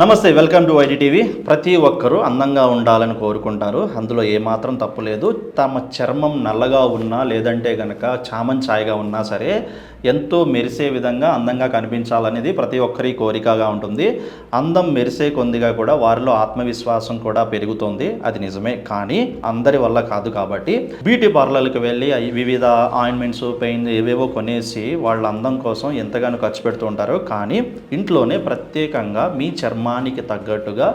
నమస్తే welcome to YD TV ప్రతి ఒక్కరూ అందంగా ఉండాలని కోరుకుంటారు. అందులో ఏమాత్రం తప్పు లేదు. తమ చర్మం నల్లగా ఉన్నా లేదంటే గనక చామన్ ఛాయగా ఉన్నా సరే ఎంతో మెరిసే విధంగా అందంగా కనిపించాలనేది ప్రతి ఒక్కరి కోరికగా ఉంటుంది. అందం మెరిసే కొద్దిగా కూడా వారిలో ఆత్మవిశ్వాసం కూడా పెరుగుతుంది. అది నిజమే. కానీ అందరి వల్ల కాదు కాబట్టి. బ్యూటీ పార్లర్కి వెళ్ళి వివిధ ఆయింట్మెంట్స్ పెయిన్ ఏవేవో కొనేసి వాళ్ళ అందం కోసం ఎంతగానో ఖర్చు పెడుతూ ఉంటారు. కానీ ఇంట్లోనే ప్రత్యేకంగా మీ చర్మం చర్మానికి తగ్గట్టుగా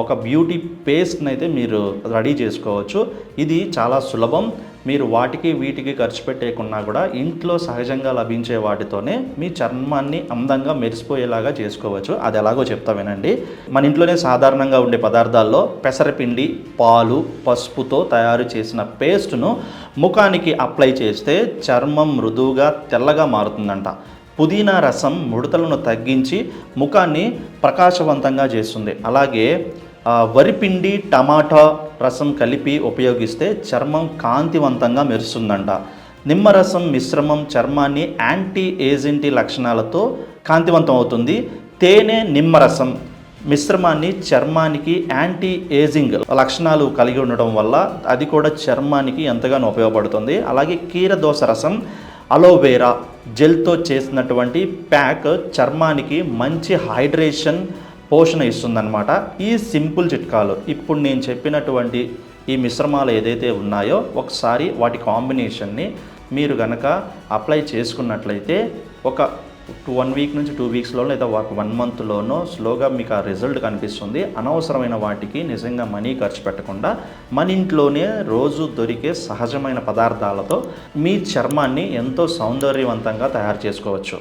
ఒక బ్యూటీ పేస్ట్ని అయితే మీరు రెడీ చేసుకోవచ్చు. ఇది చాలా సులభం. మీరు వాటికి వీటికి ఖర్చు పెట్టేకున్నా కూడా ఇంట్లో సహజంగా లభించే వాటితోనే మీ చర్మాన్ని అందంగా మెరిసిపోయేలాగా చేసుకోవచ్చు. అది ఎలాగో చెప్తా వినండి. మన ఇంట్లోనే సాధారణంగా ఉండే పదార్థాల్లో పెసరపిండి పాలు పసుపుతో తయారు చేసిన పేస్ట్ను ముఖానికి అప్లై చేస్తే చర్మం మృదువుగా తెల్లగా మారుతుందంట. పుదీనా రసం ముడతలను తగ్గించి ముఖాన్ని ప్రకాశవంతంగా చేస్తుంది. అలాగే వరిపిండి టమాటా రసం కలిపి ఉపయోగిస్తే చర్మం కాంతివంతంగా మెరుస్తుందంట. నిమ్మరసం మిశ్రమం చర్మాన్ని యాంటీ ఏజెంటీ లక్షణాలతో కాంతివంతం అవుతుంది తేనె నిమ్మరసం మిశ్రమాన్ని చర్మానికి యాంటీ ఏజింగ్ లక్షణాలు కలిగి ఉండడం వల్ల అది కూడా చర్మానికి ఎంతగానో ఉపయోగపడుతుంది. అలాగే కీరదోస రసం అలోవేరా జెల్తో చేసినటువంటి ప్యాక్ చర్మానికి మంచి హైడ్రేషన్ పోషణ ఇస్తుందన్నమాట. ఈ సింపుల్ చిట్కాలు. ఇప్పుడు నేను చెప్పినటువంటి ఈ మిశ్రమాలు ఏదైతే ఉన్నాయో ఒకసారి వాటి కాంబినేషన్ని మీరు గనక అప్లై చేసుకున్నట్లయితే ఒక టూ వన్ వీక్ నుంచి టూ వీక్స్లో లేదా ఒక వన్ మంత్లోనో స్లోగా మీకు ఆ రిజల్ట్ కనిపిస్తుంది. అనవసరమైన వాటికి నిజంగా మనీ ఖర్చు పెట్టకుండా మన ఇంట్లోనే రోజు దొరికే సహజమైన పదార్థాలతో మీ చర్మాన్ని ఎంతో సౌందర్యవంతంగా తయారు చేసుకోవచ్చు.